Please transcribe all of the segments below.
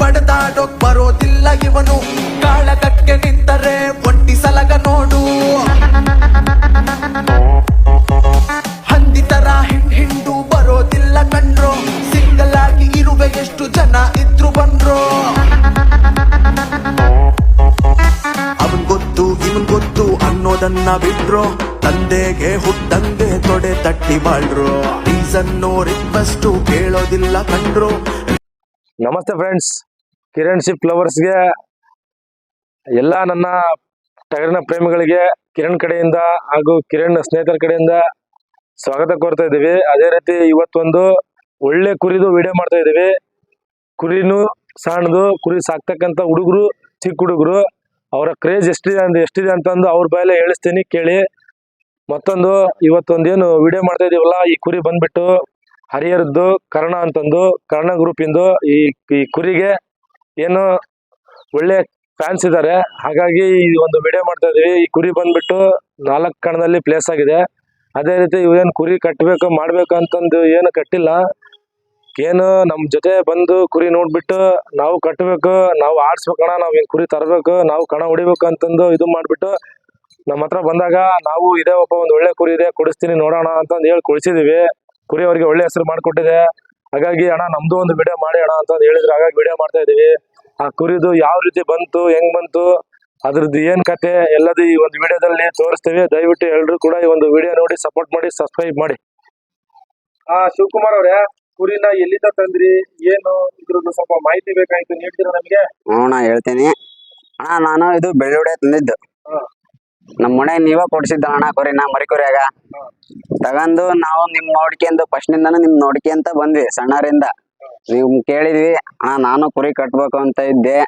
ಬಡದಾಡೋಕ್ ಬರೋದಿಲ್ಲ ಇವನು. ಕಾಳಗಕ್ಕೆ ನಿಂತರೆ ಒಂಟಿ ಸಲಗ ನೋಡು. ಹಂದಿ ತರ ಹಿಂಡ್ ಹಿಂಡು ಬರೋದಿಲ್ಲ ಕಂಡ್ರೋ ಸಿಂಗಲ್ ಆಗಿ ಇರುವೆ ಎಷ್ಟು ಜನ ಇದ್ರು ಬಂದ್ರು. ಅವನ್ ಗೊತ್ತು, ಇವನ್ ಗೊತ್ತು ಅನ್ನೋದನ್ನ ಬಿಟ್ರು. ತಂದೆಗೆ ಹುಟ್ಟಂಗೆ ತೊಡೆ ತಟ್ಟಿ ಮಾಡ್ರು. ರೀಸನ್ನು ರಿಕ್ವೆಸ್ಟು ಕೇಳೋದಿಲ್ಲ ಕಂಡ್ರು ನಮಸ್ತೆ ಫ್ರೆಂಡ್ಸ್ ಕಿರಣ್ ಶಿಪ್ ಲವರ್ಸ್ಗೆ ಎಲ್ಲ ನನ್ನ ಟಗರಿನ ಪ್ರೇಮಿಗಳಿಗೆ, ಕಿರಣ್ ಕಡೆಯಿಂದ ಹಾಗೂ ಕಿರಣ್ ಸ್ನೇಹಿತರ ಕಡೆಯಿಂದ ಸ್ವಾಗತ ಕೋರ್ತಾ ಇದ್ದೀವಿ. ಅದೇ ರೀತಿ ಇವತ್ತೊಂದು ಒಳ್ಳೆ ಕುರಿದು ವಿಡಿಯೋ ಮಾಡ್ತಾ ಇದ್ದೀವಿ. ಕುರಿನು ಸಣ್ಣದು ಕುರಿ ಸಾಕ್ತಕ್ಕಂಥ ಹುಡುಗರು, ಚಿಕ್ಕ ಹುಡುಗರು, ಅವರ ಕ್ರೇಜ್ ಎಷ್ಟಿದೆ ಅಂತ ಎಷ್ಟಿದೆ ಅಂತಂದು ಅವ್ರ ಬಾಯಲ್ಲೇ ಹೇಳಿಸ್ತೀನಿ, ಕೇಳಿ. ಮತ್ತೊಂದು ಇವತ್ತೊಂದು ಏನು ವಿಡಿಯೋ ಮಾಡ್ತಾ ಇದೀವಲ್ಲ, ಈ ಕುರಿ ಬಂದ್ಬಿಟ್ಟು ಹರಿಹರದ್ದು ಕರ್ಣ ಅಂತಂದು, ಕರ್ಣ ಗ್ರೂಪ್ ಇಂದು ಈ ಈ ಕುರಿಗೆ ಏನು ಒಳ್ಳೆ ಫ್ಯಾನ್ಸ್ ಇದ್ದಾರೆ ಹಾಗಾಗಿ ಈ ಒಂದು ವಿಡಿಯೋ ಮಾಡ್ತಾ ಇದೀವಿ ಈ ಕುರಿ ಬಂದ್ಬಿಟ್ಟು ನಾಲ್ಕು ಕಣದಲ್ಲಿ ಪ್ಲೇಸ್ ಆಗಿದೆ. ಅದೇ ರೀತಿ ಇವೇನು ಕುರಿ ಕಟ್ಟಬೇಕು ಮಾಡಬೇಕು ಅಂತಂದು ಏನು ಕಟ್ಟಿಲ್ಲ. ಏನು ನಮ್ಮ ಜೊತೆ ಬಂದು ಕುರಿ ನೋಡ್ಬಿಟ್ಟು ನಾವು ಕಟ್ಟಬೇಕು ನಾವು ಆಡ್ಸ್ಬೇಕಣ, ನಾವು ಏನು ಕುರಿ ತರಬೇಕು, ನಾವು ಕಣ ಹೊಡಿಬೇಕು ಅಂತಂದು ಇದು ಮಾಡ್ಬಿಟ್ಟು ನಮ್ಮ ಹತ್ರ ಬಂದಾಗ ನಾವು ಇದೇ ಒಬ್ಬ ಒಂದು ಒಳ್ಳೆ ಕುರಿ ಇದೆ, ಕೊಡಿಸ್ತೀನಿ ನೋಡೋಣ ಅಂತಂದು ಹೇಳಿ ಕೊಡಿಸಿದೀವಿ. ಕುರಿ ಅವರಿಗೆ ಒಳ್ಳೆ ಹೆಸರು ಮಾಡ್ಕೊಟ್ಟಿದೆ. ಹಾಗಾಗಿ ಅಣ್ಣ ನಮ್ದು ಒಂದು ವಿಡಿಯೋ ಮಾಡಿ ಅಣ್ಣ ಅಂತ ಹೇಳಿದ್ರು. ಹಾಗಾಗಿ ವಿಡಿಯೋ ಮಾಡ್ತಾ ಇದೀವಿ. ಆ ಕುರಿದು ಯಾವ ರೀತಿ ಬಂತು ಹೆಂಗ್ ಬಂತು ಅದ್ರದ್ದು ಏನ್ ಕತೆ ಎಲ್ಲದು ಈ ಒಂದು ವಿಡಿಯೋದಲ್ಲಿ ತೋರಿಸ್ತೀವಿ. ದಯವಿಟ್ಟು ಎಲ್ರು ಕೂಡ ಈ ಒಂದು ವಿಡಿಯೋ ನೋಡಿ ಸಪೋರ್ಟ್ ಮಾಡಿ ಸಬ್ಸ್ಕ್ರೈಬ್ ಮಾಡಿ. ಆ ಶಿವಕುಮಾರ್ ಅವರೇ ಕುರಿನ ಎಲ್ಲಿಂದ ತಂದ್ರಿ ಏನು ಇದ್ರದ್ದು ಸ್ವಲ್ಪ ಮಾಹಿತಿ ಬೇಕಾಯ್ತು ನೀಡ್ತೀರಾ ನಮಗೆ? ಹ್ಞೂ ನಾ ಹೇಳ್ತೀನಿ. ಅಣ್ಣ ನಾನು ಇದು ಬೆಳ್ಳುಡೆ ತಂದಿದ್ದು. ನಮ್ಮ ಮನೆ ನೀವ ಕೊಡ್ಸಿದ್ದ ಅಣ್ಣ ಕುರಿನ ಮರಿ ಕುರಿಯಾಗ ತಗೊಂಡು ನಾವು ನಿಮ್ ನೋಡ್ಕೊಂಡ್ ಫಸ್ಟ್ನಿಂದಾನು ನಿಮ್ ನೋಡ್ಕೊಂತ ಬಂದ್ವಿ ಸಣ್ಣರಿಂದ ನೀವು ಕೇಳಿದ್ವಿ, ಅಣ್ಣ, ನಾನು ಕುರಿ ಕಟ್ಬೇಕು ಅಂತ ಇದ್ದೆ.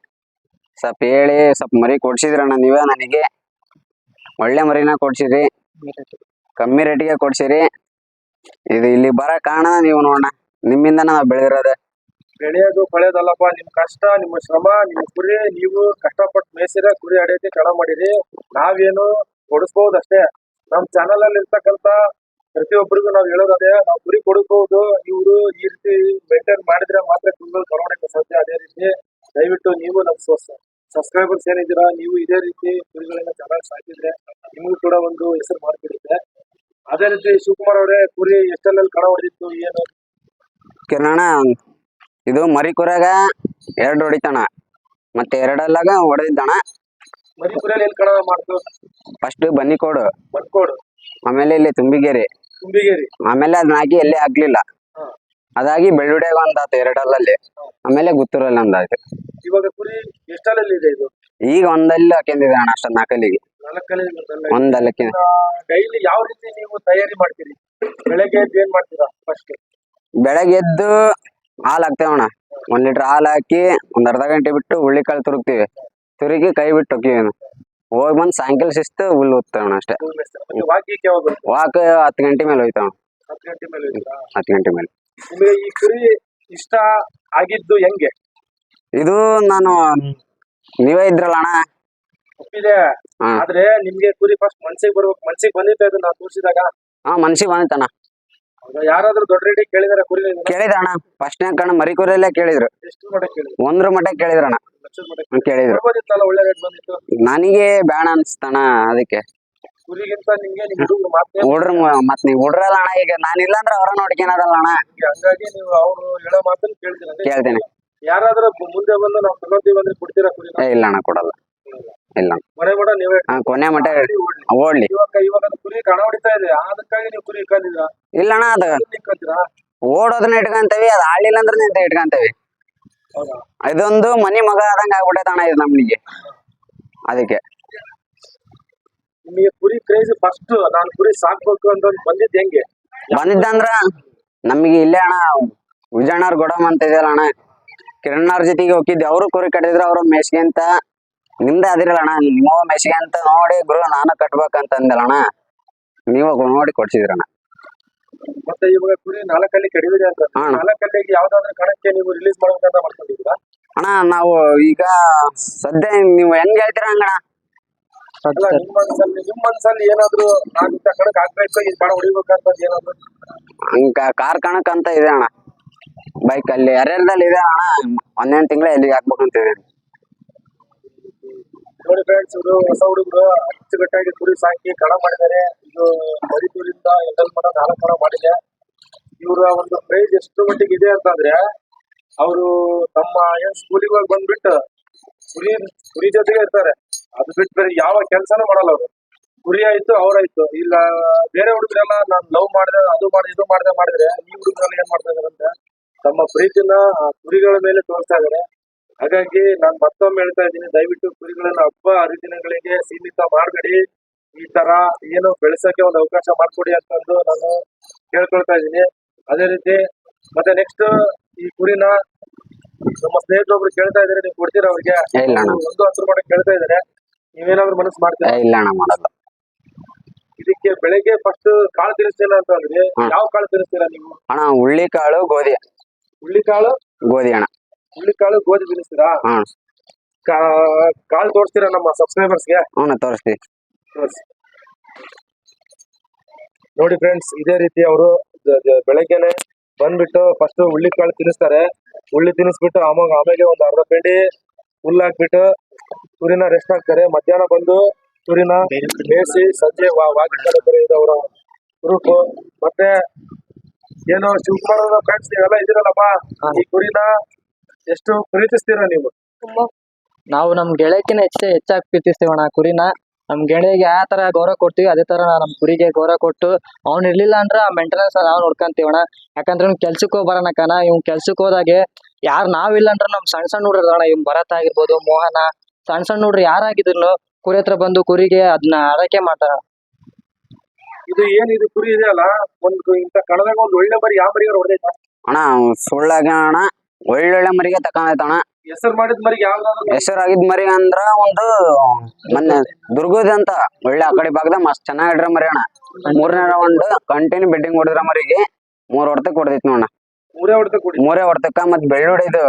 ಸ್ವಲ್ಪ ಹೇಳಿ, ಸ್ವಲ್ಪ ಮರಿ ಕೊಡ್ಸಿದ್ರಣ್ಣ ನೀವೇ ನನಗೆ. ಒಳ್ಳೆ ಮರಿನ ಕೊಡ್ಸಿರಿ. ಕಮ್ಮಿ ರೇಟಿಗೆ ಕೊಡ್ಸಿರಿ. ಇದು ಇಲ್ಲಿ ಬರ ಕಾರಣ ನೀವು ನೋಡೋಣ. ನಿಮ್ಮಿಂದ ನಾವು ಬೆಳೆದಿರೋದು. ಬೆಳೆಯೋದು ಕಳೆಯೋದಲ್ಲಪ್ಪ ನಿಮ್ ಕಷ್ಟ, ನಿಮ್ಮ ಶ್ರಮ, ನಿಮ್ಮ ಕುರಿ, ನೀವು ಕಷ್ಟಪಟ್ಟು ಮೇಸಿರ ಕುರಿ ಅಡಿಯೋಕೆ ಕಣ ಮಾಡಿರಿ. ನಾವೇನು ಕೊಡಿಸ್ಬಹುದು ಅಷ್ಟೇ ನಮ್ ಚಾನಲ್ ಅಲ್ಲಿ ಇರ್ತಕ್ಕಂತ ಪ್ರತಿಯೊಬ್ಬರಿಗೂ ನಾವು ಹೇಳೋದೇ ನಾವು ಕುರಿ ಕೊಡಿಸ್ಬಹುದು ಇವರು ಈ ರೀತಿ ಮೇಂಟೈನ್ ಮಾಡಿದ್ರೆ ಮಾತ್ರ ಕುರಿಗಳು ತಗೊಂಡಕ್ಕೆ ಸಾಧ್ಯ ಅದೇ ರೀತಿ. ದಯವಿಟ್ಟು ನೀವು ನಮ್ ಸಬ್ಸ್ಕ್ರೈಬರ್ಸ್ ಏನಿದ್ದೀರಾ, ನೀವು ಇದೇ ರೀತಿ ಕುರಿಗಳನ್ನ ಚೆನ್ನಾಗಿ ಸಾಕಿದ್ರೆ ನಿಮಗೂ ಕೂಡ ಒಂದು ಹೆಸರು ಮಾಡ್ಬಿಡುತ್ತೆ ಅದೇ ರೀತಿ ಶಿವಕುಮಾರ್ ಅವರೇ, ಕುರಿ ಎಷ್ಟೆಲ್ಲ ಕಣ ಹೊಡೆದಿತ್ತು, ಏನು? ಇದು ಮರಿ ಕುರಾಗ ಎರಡು ಹೊಡಿತಾನ. ಮತ್ತೆ ಎರಡಲ್ಲಾಗ ಹೊಡೆದಿದ್ದಾನ ಮರಿ ಕುರಿಯಲ್ಲಿ ಎಲ್ಲಿ ಕಣ ಮಾಡ್ತು ಫಸ್ಟ್ ಬನ್ನಿಕೋಡು. ಕೋಡು ಆಮೇಲೆ ಇಲ್ಲಿ ತುಂಬಿಗೇರಿ. ತುಂಬಿಗೇರಿ. ಆಮೇಲೆ ಅದನ್ನ ಹಾಕಿ ಎಲ್ಲಿ ಆಗ್ಲಿಲ್ಲ ಅದಾಗಿ ಬೆಳ್ಳುಡೆ ಒಂದಾತು ಎರಡಲ್ಲಲ್ಲಿ. ಆಮೇಲೆ ಗುತ್ತೂರಲ್ಲಿ ಒಂದಾಯ್ತು. ಇವಾಗ ಕುರಿ ಎಷ್ಟರಲ್ಲಿ ಇದೆ ಇದು? ಈಗ ಒಂದಲ್ಲಿ ಹಾಕಿಂದಿದೆ ಅಣ್ಣ ಅಷ್ಟ ನಾಲ್ಕಲ್ಲಿಗೆ. ನಾಲ್ಕಲ್ಲಿ ಒಂದಲ್ಲಕ್ಕೆ. ಡೈಲಿ ಯಾವ ರೀತಿ ನೀವು ತಯಾರಿ ಮಾಡ್ತೀರಿ? ಬೆಳಗ್ಗೆ ಎದ್ದು ಏನ್ ಮಾಡ್ತೀರಾ ಫಸ್ಟ್ ಬೆಳಗ್ಗೆ ಎದ್ದು ಹಾಲು ಹಾಕ್ತೇವಣ್ಣ ಒಂದ್ ಲೀಟರ್ ಹಾಲು ಹಾಕಿ ಒಂದ್ ಅರ್ಧ ಗಂಟೆ ಬಿಟ್ಟು ಹುಳ್ಳಿಕಾಳು ತುರುಕ್ತಿವಿ. ತುರುಗಿ ಕೈ ಬಿಟ್ಟು ಹೋಗ್ತೀವಿ ಹೋಗಿ ಬಂದ್ ಸಾಯಂಕಾಲ ಶಿಸ್ತು ಹುಲ್ಲು ಉತ್ತವಣ ಅಷ್ಟೇ? ವಾಕ್ ಹತ್ತು ಗಂಟೆ ಮೇಲೆ ಹೋಯ್ತಾವ ಹತ್ ಗಂಟೆ ಮೇಲೆ ಇದ್ದೀರಾ? ಹತ್ತು ಗಂಟೆ ಮೇಲೆ. ನಿಮಗೆ ಈ ಕುರಿ ಇಷ್ಟ ಆಗಿದ್ದು ಹೆಂಗೆ? ಇದು ನಾನು ನೀವೇ ಇದ್ರಲ್ಲ ಅಣ್ಣ. ಒಪ್ಪಿದೆ. ಆದ್ರೆ ನಿಮ್ಗೆ ಕುರಿ ಫಸ್ಟ್ ಮನ್ಸಿಗೆ ಬರ್ಬೇಕು. ಮನ್ಸಿಗೆ ಬಂದಿತ್ತು ನಾವು ತೋರಿಸಿದಾಗ. ಹಾ ಮನ್ಸಿಗೆ ಬಂದಿತ್ತಣ್ಣ ಯಾರಾದ್ರೂ ದೊಡ್ಡ ರೆಡಿ ಕೇಳಿದಾರೆ ಕುರಿ ಕೇಳಿದ ಅಣ್ಣ ಫಸ್ಟ್ನೇ ಕಣ ಮರಿಕೂರಲ್ಲೇ ಕೇಳಿದ್ರು. ಎಷ್ಟು ಮಟ್ಟ ಕೇಳಿದ್ರು? ಒಂದ್ರ ಮಟ್ಟ ಕೇಳಿದ್ರಣ್ಣ. ಲಕ್ಷದ ಮಟ್ಟ ಕೇಳಿದ್ರು. ಬರ್ಬೋದಿತ್ತಲ್ಲ ಒಳ್ಳೆ ರೇಟ್ ಬಂದಿತ್ತು? ನನಗೆ ಬೇಡ ಅನ್ಸ್ತಣ್ಣ ಅದಕ್ಕೆ. ಕುರಿಗಿಂತ ನಿಮ್ಗೆ ನಿಮ್ ಹುಡುಗರು ಮಾತೇ ಹುಡ್ರ ಮತ್ ನೀವ್ ಹುಡ್ರಲ್ಲ ಅಣ್ಣ ಈಗ. ನಾನು ಇಲ್ಲಾಂದ್ರೆ ಅವ್ರ ನೋಡ್ಕೊಳದಲ್ಲ ಅಣ್ಣ. ಹಂಗಾಗಿ ನೀವು ಅವ್ರು ಹೇಳೋ ಮಾತನ್ನ ಕೇಳ್ತೀರ ಕೇಳ್ತೇನೆ. ಕೇಳ್ತೀನಿ. ಯಾರಾದ್ರೂ ಮುಂದೆ ಬಂದು ನಾವು ತಗೊಂತೀವಿ ಅಂದ್ರೆ ಕೊಡ್ತೀರಾ ಕುರಿ ಏ ಇಲ್ಲ ಅಣ್ಣ ಕೊಡಲ್ಲ. ಇಲ್ಲ. ಮನೆ ಕೂಡ ನೀವೇ ಹಾ ಕೊನೆ ಮಟ್ಟ ಓಡ್ಲಿ. ಇವಾಗ ಇವಾಗ ಅದು ಕುರಿ ಕಣ ಹೊಡಿತಾ ಇದೆ. ಅದಕ್ಕಾಗಿ ನೀವು ಕುರಿ ಇಕ್ಕಂದಿದ್ರ ಇಲ್ಲ ಅಣ್ಣ ಅದು ಇಕ್ಕಂತೀರಾ ಓಡೋದನ್ನ ಇಟ್ಕೊಂತೇವಿ ಅದು ಆಡ್ಲಿಲ್ಲ ಅಂದ್ರೆ ನಿಂತ ಇಟ್ಕಂತೇವಿ. ಹೌದಾ? ಇದೊಂದು ಮನಿ ಮಗ ಆದಂಗ ಆಗ್ಬಿಟ್ಟೈತೆ ಅಣ್ಣ ಇದು ನಮ್ಗೆ. ಅದಕ್ಕೆ. ನಿಮಗೆ ಕುರಿ ಕ್ರೇಜ್ ಫಸ್ಟ್ ನಾನು ಕುರಿ ಸಾಕ್ಬೇಕು ಅಂತ ಒಂದ್ ಬಂದಿದ್ದು ಹೆಂಗೆ? ಬಂದಿದ್ದಂದ್ರ ನಮಗೆ ಇಲ್ಲೇ ಅಣ್ಣ ವಿಜಯಣ್ಣವ್ರ ಗೊಡಮ್ ಅಂತ ಇದೆಯಲ್ಲ ಅಣ್ಣ. ಕಿರಣ್ಣ ಜೊತೆಗೆ ಹೋಗಿದ್ದೆ. ಅವರು ಕುರಿ ಕಟ್ಟಿದ್ರು ಅವ್ರು ಮೇಸ್ಗೆಂತ ನಿಮ್ದೇ ಅದಿರಲ್ಲ ಅಣ್ಣ. ಮೆಸಿಗೆ ಅಂತ ನೋಡಿ ಗುರು ನಾನು ಕಟ್ಬೇಕಂತ ಅಂದಲ್ಲ ಅಣ್ಣ. ನೀವು ನೋಡಿ ಕೊಡ್ಸಿದ್ರಣ್ಣ ಮತ್ತೆ ಇವಾಗ ಕುರಿ ನಾಲ್ಕಲ್ಲಿ ಕಡಿವಿದೆ ಅಂತ ಹಾ. ನಾಲ್ಕಲ್ಲಿಗೆ ಯಾವ್ದಾದ್ರು ಕಣಕ್ಕೆ ನೀವು ರಿಲೀಸ್ ಮಾಡ್ಬೇಕಂತ ಮಾಡ್ಕೊಂಡಿದ್ದೀರಾ? ಅಣ್ಣ ನಾವು ಈಗ ಸದ್ಯ ನೀವು ಹೆಂಗ್ ಹೇಳ್ತೀರ ಹಂಗಣ್ಣ? ಅಲ್ಲ ನಿಮ್ಮ ಮನ್ಸಲ್ಲಿ ನಿಮ್ಮ ಮನ್ಸಲ್ಲಿ ಏನಾದ್ರು ನಾನು ಇಂಥ ಕಣಕ್ ಆಗ್ಬೇಕು ಈ ಕಣ ಹೊಡಿಬೇಕಂತ ಏನಾದ್ರು? ಹಂಗ ಕಾರ್ ಕಣಕ್ ಅಂತ ಇದೆ ಅಣ್ಣ. ಬೈಕ್ ಅಲ್ಲಿ ಹರಿಹರದಲ್ಲಿ ಇದೆ ಅಣ್ಣ? ಒಂದೇನ್ ತಿಂಗಳ ಎಲ್ಲಿಗೆ ಹಾಕ್ಬೇಕಂತಿದೀನಿ ನೋಡಿ ಫ್ರೆಂಡ್ಸ್ ಇವರು ಹೊಸ ಹುಡುಗರು, ಅಚ್ಚುಕಟ್ಟಾಗಿ ಕುರಿ ಸಾಕಿ ಕಣ ಮಾಡಿದ್ದಾರೆ. ಇದು ಮರಿದೂರಿಂದ ಎಂಟಲ್ ಮಾಡೋ ನಾಲ್ಕು ಮಾಡಿದೆ. ಇವರ ಒಂದು ಪ್ರೈಸ್ ಎಷ್ಟು ಮಟ್ಟಿಗೆ ಇದೆ ಅಂತಂದ್ರೆ ಅವರು ತಮ್ಮ ಏನ್ ಸ್ಕೂಲಿಗೆ ಹೋಗಿ ಬಂದ್ಬಿಟ್ಟು ಕುರಿ ಕುರಿ ಜೊತೆಗೆ ಇರ್ತಾರೆ. ಅದು ಬಿಟ್ಟು ಬೇರೆ ಯಾವ ಕೆಲಸನೂ ಮಾಡಲ್ಲ ಅವರು. ಕುರಿ ಆಯ್ತು ಅವ್ರಾಯ್ತು ಇಲ್ಲ, ಬೇರೆ ಹುಡುಗರೆಲ್ಲ ನಾನು ಲವ್ ಮಾಡಿದೆ, ಅದು ಮಾಡಿದೆ, ಇದು ಮಾಡಿದೆ, ಮಾಡಿದ್ರೆ ಈ ಹುಡುಗರೆಲ್ಲ ಏನ್ ಮಾಡ್ತಾ ಇದಾರೆ ಅಂದ್ರೆ ತಮ್ಮ ಪ್ರೀತಿನ ಕುರಿಗಳ ಮೇಲೆ ತೋರಿಸ್ತಾ ಇದಾರೆ. ಹಾಗಾಗಿ ನಾನು ಮತ್ತೊಮ್ಮೆ ಹೇಳ್ತಾ ಇದ್ದೀನಿ ದಯವಿಟ್ಟು ಕುರಿಗಳನ್ನ ಹಬ್ಬ ಹರಿದಿನಗಳಿಗೆ ಸೀಮಿತ ಮಾಡಬೇಡಿ. ಈ ತರ ಏನು ಬೆಳೆಸಕ್ಕೆ ಒಂದು ಅವಕಾಶ ಮಾಡ್ಕೊಡಿ ಅಂತಂದು ನಾನು ಕೇಳ್ಕೊಳ್ತಾ ಇದ್ದೀನಿ. ಅದೇ ರೀತಿ ಮತ್ತೆ ನೆಕ್ಸ್ಟ್ ಈ ಕುರಿನ ನಮ್ಮ ಸ್ನೇಹಿತರೊಬ್ರು ಕೇಳ್ತಾ ಇದಾರೆ ನೀವು ಕೊಡ್ತೀರಾ ಅವ್ರಿಗೆ? ಒಂದು ಹತ್ತು ರೂಪಾಯಿ ಕೇಳ್ತಾ ಇದಾರೆ ನೀವೇನಾದ್ರೂ ಮನಸ್ಸು ಮಾಡ್ತೀರಾ? ಇಲ್ಲ ಅಣ್ಣ ಮಾಡಲ್ಲ. ಇದಕ್ಕೆ ಬೆಳಿಗ್ಗೆ ಫಸ್ಟ್ ಕಾಳು ತಿನ್ನಿಸ್ತೀರ ಅಂತ ಅಂದ್ರೆ. ಯಾವ ಕಾಳು ತಿನ್ನಿಸ್ತೀರಾ ನೀವು? ಅಣ್ಣ ಹುಳ್ಳಿ ಕಾಳು ಗೋಧಿ. ಹುಳ್ಳಿಕಾಳು? ಗೋಧಿ ಅಣ್ಣ. ಹುಳ್ಳಿಕಾಳು ಗೋಧಿ ಬೀನಿಸ್ತೀರಾ? ಹಾ. ಕಾಳು ತೋರಿಸ್ತೀರಾ ನಮ್ಮ ಸಬ್ಸ್ಕ್ರೈಬರ್ಸ್ಗೆ ಹ್ಞೂ ತೋರಿಸ್ತೀವಿ ತೋರ್ಸಿ. ನೋಡಿ ಫ್ರೆಂಡ್ಸ್ ಇದೇ ರೀತಿ ಅವರು ಬೆಳಗ್ಗೆನೆ ಬಂದ್ಬಿಟ್ಟು ಫಸ್ಟ್ ಹುಳ್ಳಿ ಕಾಳು ತಿನ್ನಿಸ್ತಾರೆ. ಹುಳ್ಳಿ ತಿನ್ನಿಸ್ಬಿಟ್ಟು ಆಮೇಲೆ ಆಮೇಲೆ ಒಂದು ಅರ್ಧ ಬೆಂಡಿ ಹುಲ್ಲು ಹಾಕ್ಬಿಟ್ಟು ಕುರಿನ ರೆಸ್ಟ್ ಹಾಕ್ತಾರೆ. ಮಧ್ಯಾಹ್ನ ಬಂದು ಕುರಿನ ಬೇಯಿಸಿ ಸಂಜೆ ವಾಕಿಂಗ್ ಅವರ ಗ್ರೂಪ್ ಮತ್ತೆ ಏನು ಶಿವಕುಮಾರ್ ಫ್ರೆಂಡ್ಸ್ ನೀವೆಲ್ಲ ಇದ್ದೀರಲ್ಲಪ್ಪ? ಈ ಕುರಿನ ಎಷ್ಟು ಪ್ರೀತಿಸ್ತೀರಾ ನೀವು? ನಾವು ನಮ್ ಗೆಳೆಯಕಿನ ಹೆಚ್ಚೆ ಹೆಚ್ಚಾಗಿ ಪ್ರೀತಿಸ್ತೀವಿ ಅಣ್ಣ ಕುರಿನ. ನಮ್ ಗೆಳೆಗೆ ಯಾವ ತರ ಗೌರವ ಕೊಡ್ತೀವಿ ಅದೇ ತರ ನಮ್ ಕುರಿಗೆ ಗೌರವ ಕೊಟ್ಟು ಅವ್ನ್ ಇರ್ಲಿಲ್ಲ ಅಂದ್ರ ಆ ಮೆಂಟೆನೆನ್ಸ್ ನಾವು ನೋಡ್ಕೊಂತೀವಿ ಅಣ್ಣ. ಯಾಕಂದ್ರೆ ಇವ್ನ್ ಕೆಲ್ಸಕ್ಕೆ ಹೋಗಿ ಬರೋಣ ಕಣ ಇವ್ನ್ ಕೆಲ್ಸಕ್ಕೆ ಹೋದಾಗೆ ಯಾರು ನಾವಿಲ್ಲ ಅಂದ್ರೆ ನಮ್ ಸಣ್ಣ ಸಣ್ಣ ಹುಡುಗ್ರು ಅಣ್ಣ ಇವ್ನ್ ಭರತ್ ಆಗಿರ್ಬೋದು ಮೋಹನ ಸಣ್ಣ ಸಣ್ಣ ಹುಡ್ರು ಯಾರಾಗಿದ್ರು ಕುರಿ ಹತ್ರ ಬಂದು ಕುರಿಗೆ ಅದನ್ನ ಆರೈಕೆ ಮಾಡ್ತಾರ. ಇದು ಏನ್ ಇದು ಕುರಿ ಇದೆ ಅಲ್ಲ ಒಂದು ಇಂತ ಕಣದಾಗ ಒಂದು ಒಳ್ಳೆ ಬರಿ ಯಾವ ಬರಿ ಹೊಡೆದೈತ ಅಣ್ಣ ಸುಳ್ಳಾಗ ಅಣ್ಣ ಒಳ್ಳೊಳ್ಳೆ ಮರಿಗೆ ತಕೊಂಡೈತಣ್ಣ ಹೆಸರು ಮಾಡಿದ ಮರಿಗೆ ಯಾವ್ದಾದ್ರು? ಹೆಸರಾಗಿದ್ ಮರಿ ಅಂದ್ರ ಒಂದು ಮೊನ್ನೆ ದುರ್ಗದ ಅಂತ ಒಳ್ಳೆ ಆ ಕಡೆ ಭಾಗದಾಗ ಮಸ್ತ್ ಚೆನ್ನಾಗಿ ಇಡ್ರ ಮರಿ ಅಣ್ಣ. ಮೂರನೇ ರೌಂಡ್ ಕಂಟಿನ್ಯೂ ಬೆಡ್ಡಿಂಗ್ ಹೊಡೆದ್ರ ಮರಿಗೆ ಮೂರ್ ಹೊಡ್ತಕ್ ಹೊಡೆದಿತ್ ನೋಡ ಮೂರೇ ಕುಡಿ ಮೂರೇ ಹೊಡ್ತಕ್ಕ ಮತ್ ಬೆಳ್ಳುಡಿದು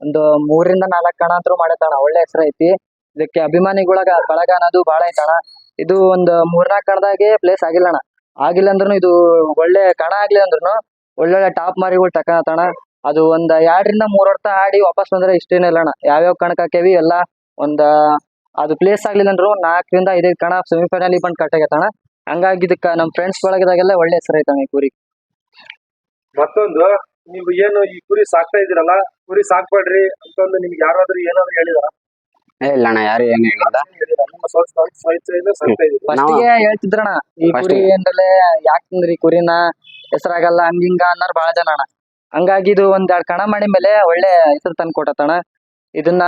ಒಂದು ಮೂರಿಂದ ನಾಲ್ಕು ಕಣ ಅಂತೂ ಮಾಡೈತಣ ಒಳ್ಳೆ ಹೆಸರು ಐತಿ. ಇದಕ್ಕೆ ಅಭಿಮಾನಿಗಳಾಗ ಬಳಗ ಅನ್ನೋದು ಬಹಳ ಐತಣ ಇದು ಒಂದು ಮೂರ್ನಾಲ್ಕು ಕಣದಾಗೆ ಪ್ಲೇಸ್ ಆಗಿಲ್ಲಣ್ಣ. ಆಗಿಲ್ಲ ಅಂದ್ರೂ ಇದು ಒಳ್ಳೆ ಕಣ ಆಗ್ಲಿ ಅಂದ್ರೂ ಒಳ್ಳೊಳ್ಳೆ ಟಾಪ್ ಮಾರಿಗಳು ತಕಣತಣ ಅದು ಒಂದ್ ಎರಡರಿಂದ ಮೂರ್ ವರ್ಷ ಆಡಿ ವಾಪಸ್ ಬಂದ್ರೆ ಇಷ್ಟೇನೆ ಇಲ್ಲ ಅಣ್ಣ. ಯಾವ್ಯಾವ ಕಣಕ್ ಹಾಕೇವಿ ಎಲ್ಲ ಒಂದ್ ಅದು ಪ್ಲೇಸ್ ಆಗ್ಲಿಲ್ಲ ಅಂದ್ರು ನಾಲ್ಕರಿಂದ ಐದೈದು ಕಣ ಸೆಮಿಫೈನಲ್ ಬಂದ್ ಕಟ್ಟಾಗೈತಣ್ಣ ಹಂಗಾಗಿ ಇದಕ್ಕ ನಮ್ ಫ್ರೆಂಡ್ಸ್ ಬಳಗದಾಗೆಲ್ಲ ಒಳ್ಳೆ ಹೆಸರು ಐತಣ್ಣ ಈ ಕುರಿ. ಮತ್ತೊಂದು ನೀವು ಏನು ಈ ಕುರಿ ಸಾಕ್ತಾ ಇದೀರಲ್ಲ ಕುರಿ ಸಾಕ್ಬೇಡ್ರಿ ಅಂತಂದು ನಿಮ್ಗೆ ಯಾರಾದ್ರೂ ಏನಾದ್ರು ಹೇಳಿದಾರ? ಏ ಇಲ್ಲ ಅಣ್ಣ ಯಾರು ಏನ್ ಹೇಳಿಲ್ಲ. ಹೇಳ್ತಿದ್ರಣ್ಣ ಈ ಕುರಿ ಏನ್ರಲ್ಲೇ ಯಾಕಂದ್ರಿ ಯಾಕೆ ತಿಂದ್ರಿ ಕುರಿನ? ಹೆಸರಾಗಲ್ಲ ಹಂಗಿಂಗ ಅನ್ನೋರ್ ಬಾಳ ಜನ ಅಣ್ಣ. ಹಂಗಾಗಿ ಇದು ಒಂದ್ ಎರಡ್ ಕಣ ಮಾಡಿ ಮೇಲೆ ಒಳ್ಳೆ ಹೆಸರು ತಂದ್ ಕೊಟ್ಟತಣ ಇದನ್ನ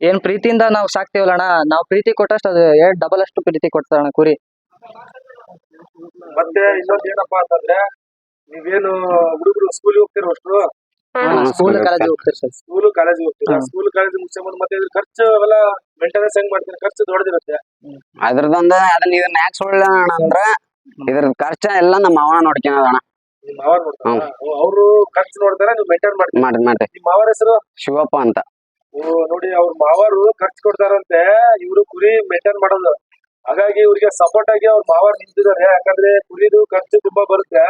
ಏನ್ ಪ್ರೀತಿಯಿಂದ ನಾವು ಸಾಕ್ತಿವಲ್ಲ ಅಣ್ಣ ನಾವು ಪ್ರೀತಿ ಕೊಟ್ಟಷ್ಟು ಅದು ಎರಡ್ ಡಬಲ್ ಅಷ್ಟು ಪ್ರೀತಿ ಕೊಡ್ತಾರಣ ಕುರಿ. ಮತ್ತೆ ಇನ್ನೊಂದ್ ಏನಪ್ಪಾ ಅಂತಂದ್ರೆ ನೀವೇನು ಹುಡುಗರು ಸ್ಕೂಲ್ ಹೋಗ್ತಿರೋ ಅಷ್ಟು? ಸ್ಕೂಲ್ ಕಾಲೇಜ್ ಹೋಗ್ತೀರಿ ಸರ್. ಸ್ಕೂಲ್ ಕಾಲೇಜ್ ಹೋಗ್ತೀರಾ? ಸ್ಕೂಲ್ ಕಾಲೇಜ್ ಮುಗಿಸ್ಕೊಂಡ್ ಮತ್ತೆ ಇದ್ರ ಖರ್ಚು ಅವೆಲ್ಲ ಮೇಂಟೆನೆನ್ಸ್ ಹೆಂಗ್ ಮಾಡ್ತೀನಿ ಖರ್ಚು ದೊಡ್ಡದಿರುತ್ತೆ ಅದ್ರದೊಂದ ಅದನ್ನ ಇದನ್ನ ಯಾಕೆ ಸುಳ್ಳ ಅಣ್ಣ ಅಂದ್ರ ಇದ್ರ ಖರ್ಚ ಎಲ್ಲ ನಮ್ಮ ಮಾವನ ನೋಡ್ಕೊಳದ ಅವರು ಖರ್ಚು ನೋಡ್ತಾರ? ನೀವು ಮೇಂಟೈನ್ ಮಾಡ್ತೀರಿ? ಮಾವರ ಹೆಸರು? ಶಿವಪ್ಪ ಅಂತ. ಓ ನೋಡಿ ಅವ್ರ ಮಾವರು ಖರ್ಚು ಕೊಡ್ತಾರಂತೆ. ಇವರು ಕುರಿ ಮೇಂಟೈನ್ ಮಾಡೋದು. ಹಾಗಾಗಿ ಇವ್ರಿಗೆ ಸಪೋರ್ಟ್ ಆಗಿ ಅವ್ರ ಮಾವರ್ ನಿಂತಿದ್ದಾರೆ. ಯಾಕಂದ್ರೆ ಕುರಿದು ಖರ್ಚು ತುಂಬಾ ಬರುತ್ತೆ.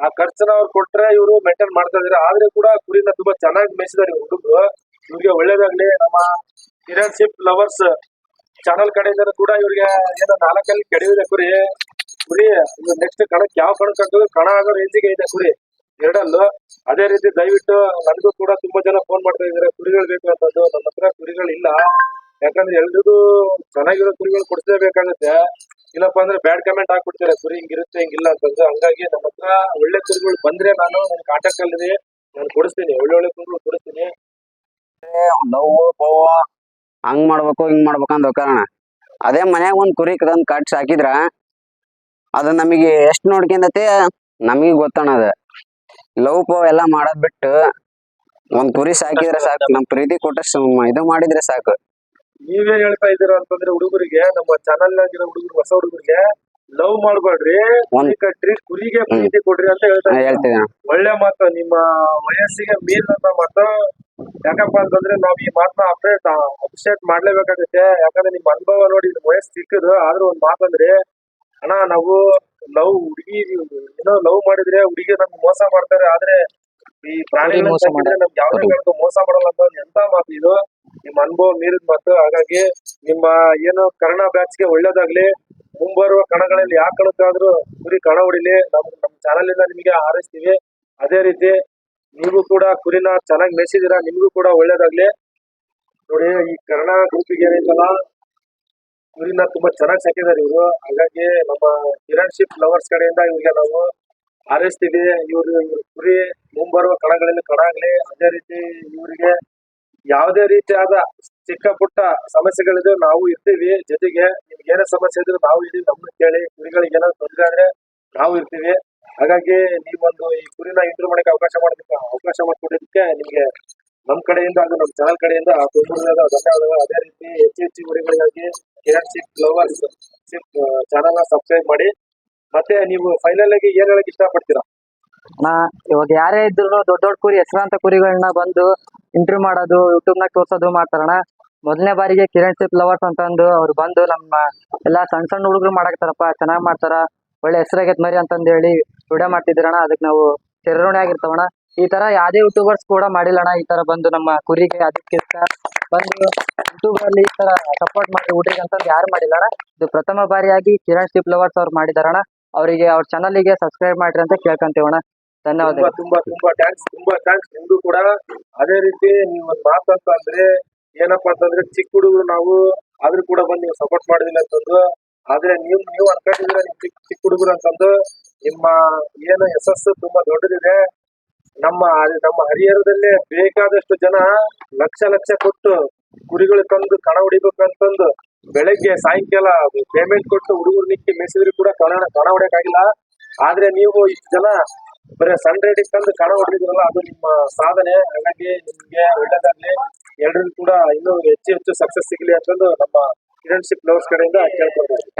ಆ ಖರ್ಚನ್ನ ಅವ್ರು ಕೊಟ್ರೆ ಇವರು ಮೇಂಟೈನ್ ಮಾಡ್ತಾ ಇದಾರೆ ಆದ್ರೆ ಕೂಡ ಕುರಿನ ತುಂಬಾ ಚೆನ್ನಾಗಿ ಮೇಯಿಸಿದಾರೆ ಹುಡುಗರು. ಇವ್ರಿಗೆ ಒಳ್ಳೇದಾಗ್ಲಿ. ನಮ್ಮ ಕಿರಣ್ ಶಿಪ್ ಲವರ್ಸ್ ಚಾನಲ್ ಕಡೆಯಿಂದ ಕೂಡ ಇವ್ರಿಗೆ ಏನೋ ನಾಲ್ಕಲ್ಲಿ ಕೆಡವಿದೆ ಕುರಿ. ಕುರಿ ನೆಕ್ಸ್ಟ್ ಕಣಕ್ ಯಾವ ಕಣಕ್ ಕಣ ಆಗೋ ರೇಂಜಿಗೆ ಇದೆ ಕುರಿ. ಎರಡಲ್ಲೂ. ಅದೇ ರೀತಿ ದಯವಿಟ್ಟು ನನಗೂ ಕೂಡ ತುಂಬಾ ಜನ ಫೋನ್ ಮಾಡ್ತಾ ಇದಾರೆ ಕುರಿಗಳು ಬೇಕು ಅಂತಂದು ನನ್ನ ಹತ್ರ ಕುರಿಗಳು ಇಲ್ಲ. ಯಾಕಂದ್ರೆ ಎಲ್ರಿಗೂ ಚೆನ್ನಾಗಿರೋ ಕುರಿಗಳು ಕೊಡ್ಸಲೇಬೇಕಾಗುತ್ತೆ ಇಲ್ಲಪ್ಪ ಅಂದ್ರೆ ಬ್ಯಾಡ್ ಕಮೆಂಟ್ ಹಾಕ್ಬಿಡ್ತಾರೆ. ಕುರಿ ಹಿಂಗಿರುತ್ತೆ ಹಿಂಗಿಲ್ಲ ಅಂತಂದ್ರೆ ಹಂಗಾಗಿ ನಮ್ಮ ಹತ್ರ ಒಳ್ಳೆ ಕುರಿಗಳು ಬಂದ್ರೆ ನಾನು ನನ್ನ ಕಾಂಟ್ಯಾಕ್ಟ್ ಅಲ್ಲಿ ನಾನು ಕೊಡಿಸ್ತೀನಿ. ಒಳ್ಳೆ ಒಳ್ಳೆ ಕುರಿಗಳು ಕೊಡಿಸ್ತೀನಿ. ಲವ್ ಪವ್ ಹಂಗ್ ಮಾಡ್ಬೇಕು, ಹಿಂಗ್ ಮಾಡ್ಬೇಕು ಅಂತ ಅದೇ ಮನ್ಯಾಗ ಒಂದ್ ಕುರಿ ತಂದ್ ಕಟ್ಸ್ ಹಾಕಿದ್ರ ಅದು ನಮಗೆ ಎಷ್ಟ್ ನೋಡ್ಕೊಂಡತೆ ನಮಗೆ ಗೊತ್ತಣ್ಣ ಅದ. ಲವ್ ಪವ್ ಎಲ್ಲಾ ಮಾಡೋದ್ ಬಿಟ್ಟು ಒಂದ್ ಕುರಿ ಸಾಕಿದ್ರೆ ಸಾಕು ನಮ್ ಪ್ರೀತಿ ಕೊಟ್ಟಷ್ಟು ಇದು ಮಾಡಿದ್ರೆ ಸಾಕು. ನೀವೇನ್ ಹೇಳ್ತಾ ಇದೀರ ಅಂತಂದ್ರೆ ಹುಡುಗರಿಗೆ ನಮ್ಮ ಚಾನಲ್ ಆಗಿರೋ ಹುಡುಗರು ಹೊಸ ಹುಡುಗರಿಗೆ ಲವ್ ಮಾಡ್ಬೇಡ್ರಿ ಕುರಿ ಕಟ್ರಿ ಕುರಿಗೆ ಪ್ರೀತಿ ಕೊಡ್ರಿ ಅಂತ ಹೇಳ್ತಾ ನಾ ಇದ್ದೀರಾ. ಹೇಳ್ತಿದ್ದೆ ಅಣ್ಣ. ಒಳ್ಳೆ ಮಾತು ನಿಮ್ಮ ವಯಸ್ಸಿಗೆ ಮೀರಿದಂತ ಮಾತು. ಯಾಕಪ್ಪ ಅಂತಂದ್ರೆ ನಾವ್ ಈ ಮಾತನ್ನ ಅಪ್ಡೇಟ್ ಅಪ್ಡೇಟ್ ಮಾಡ್ಲೇಬೇಕಾಗುತ್ತೆ. ಯಾಕಂದ್ರೆ ನಿಮ್ ಅನುಭವ ನೋಡಿ ವಯಸ್ಸು ಸಿಕ್ಕಿದ್ರು ಆದ್ರೂ ಒಂದ್ ಮಾತಂದ್ರೆ ಅಣ್ಣ ನಾವು ಲವ್ ಹುಡುಗಿ ಏನೋ ಲವ್ ಮಾಡಿದ್ರೆ ಹುಡುಗಿ ನಮ್ಗೆ ಮೋಸ ಮಾಡ್ತಾರೆ ಆದ್ರೆ ಈ ಪ್ರಾಣಿ ಮೋಸ ಮಾಡಿದ್ರೆ ನಮ್ಗೆ ಯಾವ್ದು ಕಾರಣಕ್ಕೂ ಮೋಸ ಮಾಡಲ್ಲ ಅಂತ ಎಂತ ಮಾತು ಇದು? ನಿಮ್ಮ ಅನುಭವ ಮೀರಿದ ಮಾತು. ಹಾಗಾಗಿ ನಿಮ್ಮ ಏನು ಕರ್ಣ ಬ್ಯಾಚ್ಗೆ ಒಳ್ಳೇದಾಗ್ಲಿ. ಮುಂಬರುವ ಕಣಗಳಲ್ಲಿ ಯಾವ ಕಣಕ್ಕಾದ್ರೂ ಕುರಿ ಕಣ ಹೊಡಿಲಿ ನಮ್ ನಮ್ ಚಾನಲ್ ಇಂದ ನಿಮಗೆ ಹಾರೈಸ್ತೀವಿ. ಅದೇ ರೀತಿ ನೀವು ಕೂಡ ಕುರಿನ ಚೆನ್ನಾಗಿ ಮೇಯಿಸಿದಿರ ನಿಮ್ಗೂ ಕೂಡ ಒಳ್ಳೇದಾಗ್ಲಿ. ನೋಡಿ ಈ ಕರ್ಣ ಗ್ರೂಪಿಗೆ ಏನೈತಲ್ಲ ಕುರಿನ ತುಂಬಾ ಚೆನ್ನಾಗಿ ಸಾಕಿದ್ದಾರೆ ಇವರು. ಹಾಗಾಗಿ ನಮ್ಮ ಕಿರಣ್ಶಿಪ್ ಲವರ್ಸ್ ಕಡೆಯಿಂದ ಇವ್ರಿಗೆ ನಾವು ಹಾರೈಸ್ತೀವಿ. ಇವರು ಇವ್ರ ಕುರಿ ಮುಂಬರುವ ಕಣಗಳಲ್ಲಿ ಕಣ ಆಗ್ಲಿ ಅದೇ ರೀತಿ ಇವರಿಗೆ ಯಾವುದೇ ರೀತಿಯಾದ ಚಿಕ್ಕ ಪುಟ್ಟ ಸಮಸ್ಯೆಗಳಿದ್ರು ನಾವು ಇರ್ತೀವಿ. ಜೊತೆಗೆ ನಿಮ್ಗೆ ಏನೇ ಸಮಸ್ಯೆ ಇದ್ರು ನಾವು ಇದೀವಿ ನಮ್ಮ ಕೇಳಿ ಕುರಿಗಳಿಗೆ ಏನಾದ್ರು ತೊಂದರೆ ಆದ್ರೆ ನಾವು ಇರ್ತೀವಿ. ಹಾಗಾಗಿ ನೀವೊಂದು ಈ ಕುರಿನ ಇಂಟರ್ವ್ಯೂ ಮಾಡಕ್ಕೆ ಅವಕಾಶ ಮಾಡೋದಕ್ಕೆ ಅವಕಾಶ ಮಾಡಿಕೊಟ್ಟಿದ್ದಕ್ಕೆ ನಿಮ್ಗೆ ನಮ್ ಕಡೆಯಿಂದ ಅದು ನಮ್ಮ ಚಾನಲ್ ಕಡೆಯಿಂದ ಧನ್ಯವಾದಗಳು. ಅದೇ ರೀತಿ ಹೆಚ್ಚು ಹೆಚ್ಚು ಕುರಿಗಳಿಗಾಗಿ ಕಿರಣ್ ಸಿಂಗ್ನ ಸಬ್ಸ್ಕ್ರೈಬ್ ಮಾಡಿ. ಮತ್ತೆ ನೀವು ಫೈನಲ್ ಆಗಿ ಏನ್ ಹೇಳಕ್ ಇಷ್ಟಪಡ್ತೀರಾ? ನಾ ಇವಾಗ ಯಾರೇ ಇದ್ರು ದೊಡ್ಡ ದೊಡ್ಡ ಕುರಿ ಹೆಸರಾಂತ ಕುರಿಗಳನ್ನ ಬಂದು ಇಂಟರ್ವ್ಯೂ ಮಾಡೋದು ಯೂಟ್ಯೂಬ್ ನಾಗ ತೋರ್ಸೋದು ಮಾಡ್ತಾರಣ. ಮೊದಲನೇ ಬಾರಿಗೆ ಕಿರಣ್ ಸಿಪ್ ಲವರ್ಸ್ ಅಂತಂದು ಅವ್ರು ಬಂದು ನಮ್ಮ ಎಲ್ಲಾ ಸಣ್ಣ ಸಣ್ಣ ಹುಡುಗರು ಮಾಡಾಕತ್ತಾರಪ್ಪ, ಚೆನ್ನಾಗ್ ಮಾಡ್ತಾರ, ಒಳ್ಳೆ ಹೆಸರಾಗೈತ್ ಮರಿ ಅಂತಂದ್ ಹೇಳಿ ವಿಡಿಯೋ ಮಾಡ್ತಿದ್ರಣ ಅದಕ್ಕೆ ನಾವು ಚಿರಋಣಿ ಆಗಿರ್ತಾವಣ. ಈ ತರ ಯಾವುದೇ ಯೂಟ್ಯೂಬರ್ಸ್ ಕೂಡ ಮಾಡಿಲ್ಲಣ್ಣ ಈ ತರ ಬಂದು ನಮ್ಮ ಕುರಿಗೆ ಅದಕ್ಕೆ ಬಂದು ಯೂಟ್ಯೂಬ್ ಅಲ್ಲಿ ಈ ತರ ಸಪೋರ್ಟ್ ಮಾಡಿ ಹುಡುಗಿ ಅಂತಂದು ಯಾರು ಮಾಡಿಲ್ಲಣ್ಣ ಇದು ಪ್ರಥಮ ಬಾರಿಯಾಗಿ ಕಿರಣ್ ಫ್ಲವರ್ಸ್ ಲವರ್ಸ್ ಅವ್ರು ಮಾಡಿದಾರಣ ಅವರಿಗೆ ಅವ್ರ ಚಾನಲ್ಗೆ ಸಬ್ಸ್ಕ್ರೈಬ್ ಮಾಡ್ರಿ ಅಂತ ಕೇಳ್ಕೊಂತೀವಣ ಧನ್ಯವಾದ ತುಂಬಾ ತುಂಬಾ ಥ್ಯಾಂಕ್ಸ್ ತುಂಬಾ ಥ್ಯಾಂಕ್ಸ್ ನಿಮ್ಗೂ ಕೂಡ. ಅದೇ ರೀತಿ ನೀವು ಒಂದ್ ಮಾತು ಅಂತ ಅಂದ್ರೆ ಏನಪ್ಪಾ ಅಂತಂದ್ರೆ ಚಿಕ್ಕ ಹುಡುಗರು ನಾವು, ಆದ್ರೂ ಕೂಡ ಬಂದು ನೀವು ಸಪೋರ್ಟ್ ಮಾಡಿದಿಲ್ಲ ಅಂತಂದು. ಆದ್ರೆ ನೀವು ನೀವು ಅನ್ಕೊಂಡಿದ್ರೆ ಚಿಕ್ಕ ಚಿಕ್ಕ ಹುಡುಗರು ಅಂತಂದು. ನಿಮ್ಮ ಏನು ಯಶಸ್ಸು ತುಂಬಾ ದೊಡ್ಡದಿದೆ. ನಮ್ಮ ನಮ್ಮ ಹರಿಹರದಲ್ಲೇ ಬೇಕಾದಷ್ಟು ಜನ ಲಕ್ಷ ಲಕ್ಷ ಕೊಟ್ಟು ಕುರಿಗಳು ತಂದು ಕಣ ಹೊಡಿಬೇಕಂತಂದು ಬೆಳಗ್ಗೆ ಸಾಯಂಕಾಲ ಪೇಮೆಂಟ್ ಕೊಟ್ಟು ಹುಡುಗರು ನಿಕ್ಕಿ ಮೆಸಿದ್ರು ಕೂಡ ಕಣ ಕಣ ಹೊಡೆಯಕ್ಕಾಗಿಲ್ಲ. ಆದ್ರೆ ನೀವು ಇಷ್ಟು ಜನ ಬರೀ ಸನ್ ರೇಟಿಗೆ ತಂದು ಕಣ ಹೊಡೆದಿದ್ರಲ್ಲ, ಅದು ನಿಮ್ಮ ಸಾಧನೆ. ಹಾಗಾಗಿ ನಿಮ್ಗೆ ಒಳ್ಳೇದಾಗ್ಲಿ. ಎಲ್ಲರೂ ಕೂಡ ಇನ್ನೂ ಹೆಚ್ಚು ಹೆಚ್ಚು ಸಕ್ಸಸ್ ಸಿಗ್ಲಿ ಅಂತಂದು ನಮ್ಮ ಕಿರಣ್ ಶಿಪ್ ಲವರ್ಸ್ ಕಡೆಯಿಂದ ಕೇಳ್ಕೊಳ್ತೀನಿ